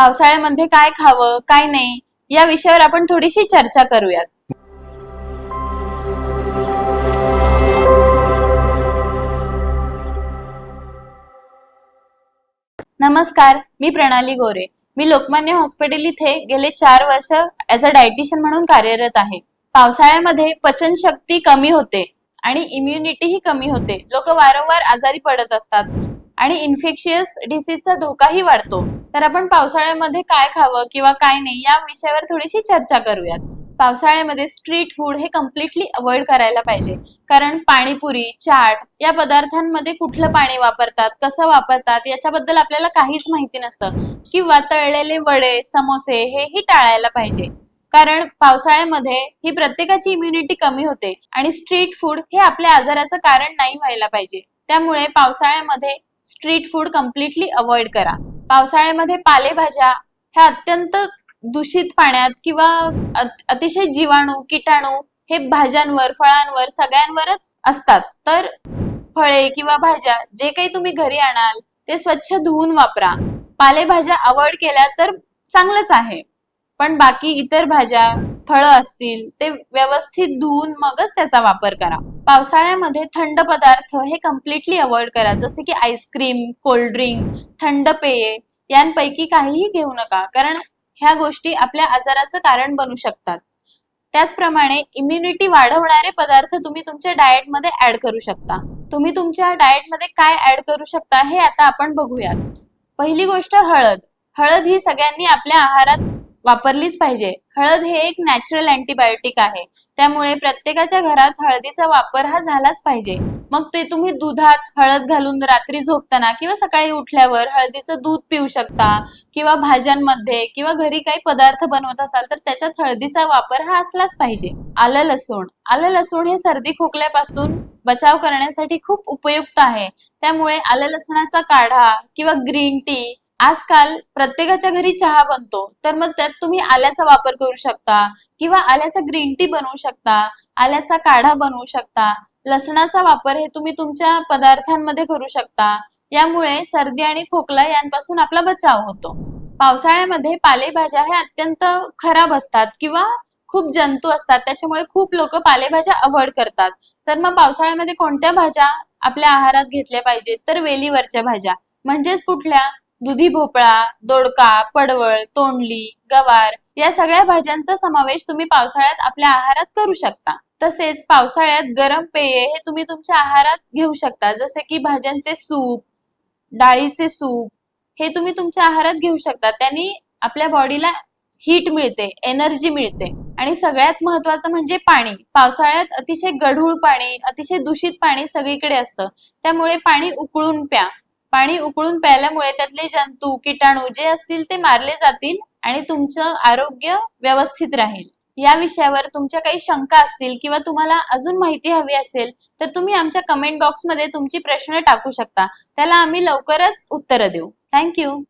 पावसाळ्यामध्ये काय खावं काय नाही या विषयावर आपण थोडीशी चर्चा करूयात. नमस्कार मी प्रणाली गोरे. मी लोकमान्य हॉस्पिटल इथे गेले चार वर्ष ऍज अ डायटिशियन म्हणून कार्यरत आहे. पावसाळ्यामध्ये पचनशक्ती कमी होते आणि इम्युनिटीही कमी होते. लोक वारंवार आजारी पडत असतात. आणि इन्फेक्शियस डिसीजचा धोकाही वाढतो. तर आपण पावसाळ्यामध्ये काय खावं किंवा काय नाही या विषयावर थोडीशी चर्चा करूयात. पावसाळ्यामध्ये स्ट्रीट फूड हे कम्प्लिटली अवॉइड करायला पाहिजे. कारण पाणीपुरी चाट या पदार्थांमध्ये कुठलं पाणी वापरतात कसं वापरतात याच्याबद्दल आपल्याला काहीच माहिती नसतं. किंवा तळलेले वडे समोसे हेही टाळायला पाहिजे. कारण पावसाळ्यामध्ये ही प्रत्येकाची इम्युनिटी कमी होते आणि स्ट्रीट फूड हे आपल्या आजाराचं कारण नाही व्हायला पाहिजे. त्यामुळे पावसाळ्यामध्ये स्ट्रीट फूड कम्प्लिटली अवॉइड करा. पावसाळ्यामध्ये पालेभाज्या ह्या अत्यंत दूषित पाण्यात किंवा अतिशय जीवाणू किटाणू हे भाज्यांवर फळांवर सगळ्यांवरच असतात. तर फळे किंवा भाज्या जे काही तुम्ही घरी आणाल ते स्वच्छ धुवून वापरा. पालेभाज्या अवॉइड केल्या तर चांगलंच आहे. पण बाकी इतर भाज्या फळं असतील ते व्यवस्थित धुवून मगच त्याचा वापर करा. पावसाळ्यामध्ये थंड पदार्थ हे कम्प्लिटली अवॉइड करा. जसे की आईस्क्रीम कोल्ड्रिंक थंड पेये यांपैकी काहीही घेऊ नका. कारण ह्या गोष्टी आपल्या आजाराचं कारण बनू शकतात. त्याचप्रमाणे इम्युनिटी वाढवणारे पदार्थ तुम्ही तुमच्या डाएटमध्ये ऍड करू शकता. तुम्ही तुमच्या डाएटमध्ये काय ऍड करू शकता हे आता आपण बघूयात. पहिली गोष्ट हळद. हळद ही सगळ्यांनी आपल्या आहारात वापरलीच पाहिजे. हळद हे एक नॅचरल अँटीबायोटिक आहे. त्यामुळे प्रत्येकाच्या घरात हळदीचा वापर हा झालाच पाहिजे. मग ते तुम्ही दुधात हळद घालून रात्री झोपताना किंवा सकाळी उठल्यावर हळदीचं दूध पिऊ शकता किंवा भाज्यांमध्ये किंवा घरी काही पदार्थ बनवत असाल तर त्याच्यात हळदीचा वापर हा असलाच पाहिजे. आलं लसूण. आलं लसूण हे सर्दी खोकल्यापासून बचाव करण्यासाठी खूप उपयुक्त आहे. त्यामुळे आलं लसणाचा काढा किंवा ग्रीन टी आजकाल प्रत्येकाच्या घरी चहा बनतो तर मग त्यात तुम्ही आल्याचा वापर करू शकता किंवा आल्याचा ग्रीन टी बनवू शकता आल्याचा काढा बनवू शकता लसणाचा वापर हे तुम्ही तुमच्या पदार्थांमध्ये करू शकता. यामुळे सर्दी आणि खोकला यांपासून आपला बचाव होतो. पावसाळ्यामध्ये पालेभाज्या ह्या अत्यंत खराब असतात किंवा खूप जंतू असतात त्याच्यामुळे खूप लोक पालेभाज्या अवॉइड करतात. तर मग पावसाळ्यामध्ये कोणत्या भाज्या आपल्या आहारात घेतल्या पाहिजेत? तर वेलीवरच्या भाज्या. म्हणजेच कुठल्या? दुधी भोपळा दोडका पडवळ तोंडली गवार या सगळ्या भाज्यांचा समावेश तुम्ही पावसाळ्यात आपल्या आहारात करू शकता. तसेच पावसाळ्यात गरम पेये हे तुम्ही तुमच्या आहारात घेऊ शकता. जसे की भाज्यांचे सूप डाळीचे सूप हे तुम्ही तुमच्या आहारात घेऊ शकता. त्यांनी आपल्या बॉडीला हीट मिळते एनर्जी मिळते. आणि सगळ्यात महत्वाचं म्हणजे पाणी. पावसाळ्यात अतिशय गढूळ पाणी अतिशय दूषित पाणी सगळीकडे असतं. त्यामुळे पाणी उकळून प्या. पाणी उकळून प्यायल्यामुळे त्यातले जंतू किटाणू जे असतील ते मारले जातील आणि तुमचं आरोग्य व्यवस्थित राहील. या विषयावर तुमच्या काही शंका असतील किंवा तुम्हाला अजून माहिती हवी असेल तर तुम्ही आमच्या कमेंट बॉक्समध्ये तुमची प्रश्न टाकू शकता. त्याला आम्ही लवकरच उत्तरं देऊ. थँक्यू